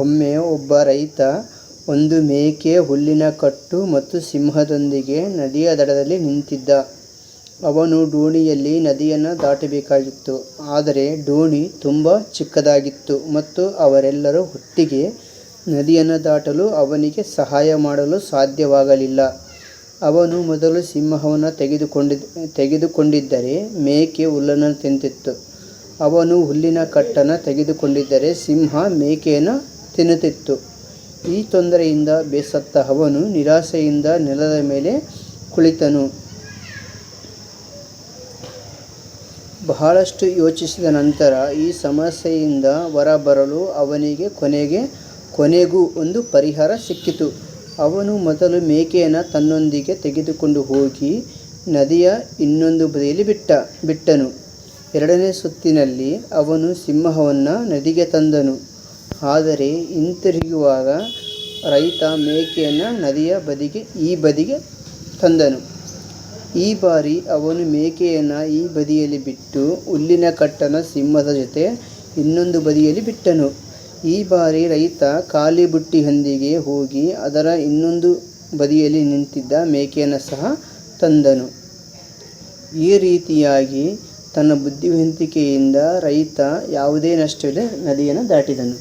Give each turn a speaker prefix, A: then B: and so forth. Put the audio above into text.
A: ಒಮ್ಮೆ ಒಬ್ಬ ರೈತ ಒಂದು ಮೇಕೆ ಹುಲ್ಲಿನ ಕಟ್ಟು ಮತ್ತು ಸಿಂಹದೊಂದಿಗೆ ನದಿಯ ದಡದಲ್ಲಿ ನಿಂತಿದ್ದ. ಅವನು ದೋಣಿಯಲ್ಲಿ ನದಿಯನ್ನು ದಾಟಬೇಕಾಗಿತ್ತು ಆದರೆ ದೋಣಿ ತುಂಬಾ ಚಿಕ್ಕದಾಗಿತ್ತು ಮತ್ತು ಅವರೆಲ್ಲರೂ ಒಟ್ಟಿಗೆ ನದಿಯನ್ನು ದಾಟಲು ಅವನಿಗೆ ಸಹಾಯ ಮಾಡಲು ಸಾಧ್ಯವಾಗಲಿಲ್ಲ. ಅವನು ಮೊದಲು ಸಿಂಹವನ್ನು ತೆಗೆದುಕೊಂಡಿದ್ದರೆ ಮೇಕೆ ಹುಲ್ಲನ್ನು ತಿಂತಿತ್ತು. ಅವನು ಹುಲ್ಲಿನ ಕಟ್ಟನ್ನು ತೆಗೆದುಕೊಂಡಿದ್ದರೆ ಸಿಂಹ ಮೇಕೆಯನ್ನು ತಿನ್ನುತ್ತಿತ್ತು. ಈ ತೊಂದರೆಯಿಂದ ಬೇಸತ್ತ ಅವನು ನಿರಾಶೆಯಿಂದ ನೆಲದ ಮೇಲೆ ಕುಳಿತನು. ಬಹಳಷ್ಟು ಯೋಚಿಸಿದ ನಂತರ ಈ ಸಮಸ್ಯೆಯಿಂದ ಹೊರಬರಲು ಅವನಿಗೆ ಕೊನೆಗೆ, ಕೊನೆಗೂ ಒಂದು ಪರಿಹಾರ ಸಿಕ್ಕಿತು. ಅವನು ಮೊದಲು ಮೇಕೆಯನ್ನು ತನ್ನೊಂದಿಗೆ ತೆಗೆದುಕೊಂಡು ಹೋಗಿ ನದಿಯ ಇನ್ನೊಂದು ಬದಿಯಲ್ಲಿ ಬಿಟ್ಟ, ಬಿಟ್ಟನು. ಎರಡನೇ ಸುತ್ತಿನಲ್ಲಿ ಅವನು ಸಿಂಹವನ್ನು ನದಿಗೆ ತಂದನು. ಆದರೆ ಹಿಂತಿರುಗುವಾಗ ರೈತ ಮೇಕೆಯನ್ನು ನದಿಯ ಬದಿಗೆ, ಈ ಬದಿಗೆ ತಂದನು. ಈ ಬಾರಿ ಅವನು ಮೇಕೆಯನ್ನು ಈ ಬದಿಯಲ್ಲಿ ಬಿಟ್ಟು ಹುಲ್ಲಿನ ಕಟ್ಟನ ಸಿಂಹದ ಜೊತೆ ಇನ್ನೊಂದು ಬದಿಯಲ್ಲಿ ಬಿಟ್ಟನು. ಈ ಬಾರಿ ರೈತ ಖಾಲಿ ಬುಟ್ಟಿಯೊಂದಿಗೆ ಹೋಗಿ ಅದರ ಇನ್ನೊಂದು ಬದಿಯಲ್ಲಿ ನಿಂತಿದ್ದ ಮೇಕೆಯನ್ನು ಸಹ ತಂದನು. ಈ ರೀತಿಯಾಗಿ ತನ್ನ ಬುದ್ಧಿವಂತಿಕೆಯಿಂದ ರೈತ ಯಾವುದೇ ನಷ್ಟವಿಲ್ಲದೆ ನದಿಯನ್ನು ದಾಟಿದನು.